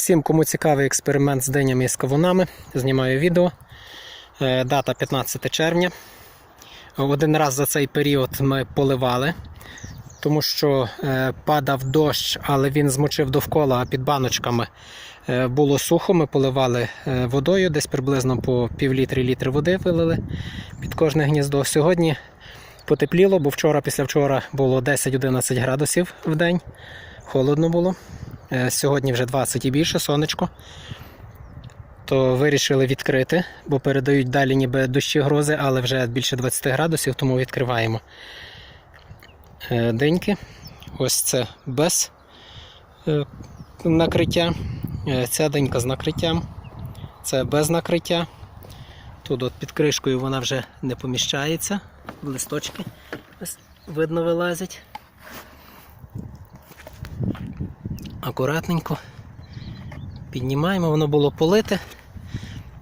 Всім, кому цікавий експеримент з динями і з кавунами, знімаю відео. Е, Дата 15 червня. Один раз за цей період ми поливали, тому що е, падав дощ, але він змочив довкола, а під баночками е, було сухо. Ми поливали водою, десь приблизно по пів літри літри води вилили під кожне гніздо. Сьогодні потепліло, бо вчора, післявчора було 10-11 градусів в день. Холодно було. Е, Сьогодні вже 20 і більше, сонечко. То вирішили відкрити, бо передають далі ніби дощі грози, але вже більше 20 градусів, тому відкриваємо Е, деньки. Ось це без е, накриття. Ця денька з накриттям. Це без накриття. Тут от під кришкою вона вже не поміщається. Листочки видно вилазять. Акуратненько піднімаємо, воно було полите,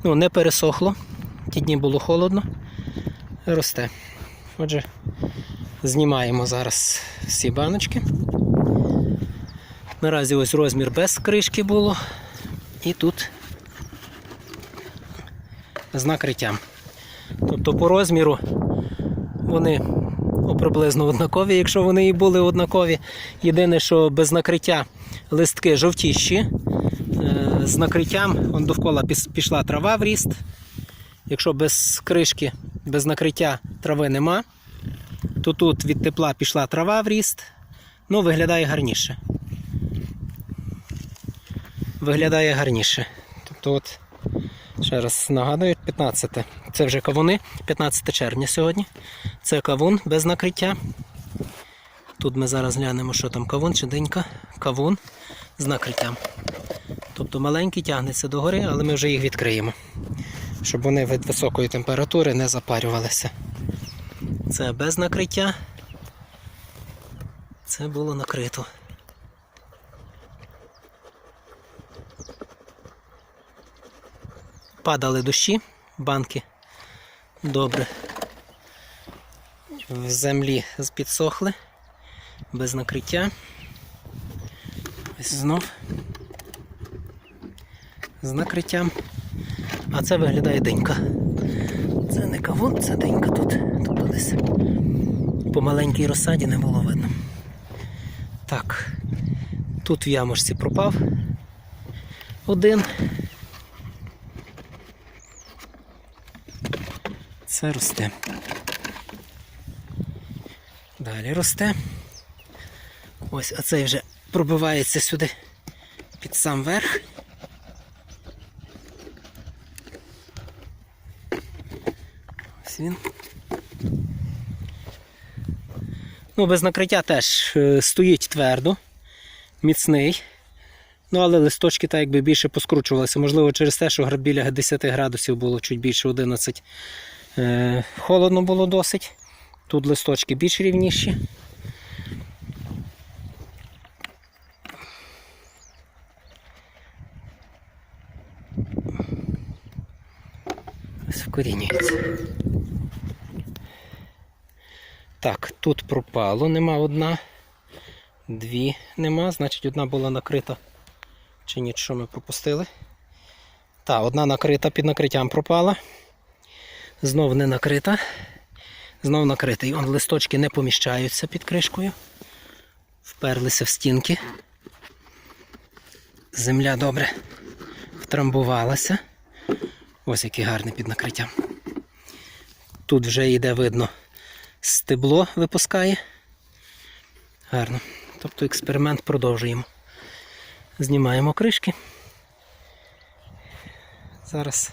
ну, не пересохло, ті дні було холодно, росте. Отже, знімаємо зараз всі баночки. Наразі ось розмір без кришки було. І тут з накриттям. Тобто по розміру вони приблизно однакові, якщо вони і були однакові. Єдине, що без накриття листки жовтіші. Е, З накриттям он довкола пішла трава в ріст. Якщо без кришки, без накриття трави нема, то тут від тепла пішла трава в ріст. Ну, виглядає гарніше. Виглядає гарніше. Тобто, от, ще раз нагадую, 15. Це вже кавуни, 15 червня сьогодні. Це кавун без накриття. Тут ми зараз глянемо, що там кавун чи денька. Кавун з накриттям. Тобто маленький тягнеться догори, але ми вже їх відкриємо, щоб вони від високої температури не запарювалися. Це без накриття. Це було накрито. Падали дощі, банки добре в землі підсохли, без накриття. Ось знов з накриттям. А це виглядає денька. Це не кавун, це денька тут. Тобто по маленькій розсаді не було видно. Так, тут в ямушці пропав один. Це росте. Далі росте. Ось, а цей вже пробивається сюди під сам верх. Ось він. Ну, без накриття теж е, стоїть твердо, міцний. Ну, але листочки так якби більше поскручувалися. Можливо, через те, що біля 10 градусів було чуть більше 11. Е, холодно було досить. Тут листочки більш рівніші. Вкорінюється. Так, тут пропало, нема одна. Дві нема, значить одна була накрита. Чи нічого ми пропустили? Так, одна накрита під накриттям пропала. Знов не накрита. Знов накритий. Он листочки не поміщаються під кришкою. Вперлися в стінки. Земля добре втрамбувалася. Ось який гарний під накриттям. Тут вже йде видно стебло випускає. Гарно. Тобто експеримент продовжуємо. Знімаємо кришки. Зараз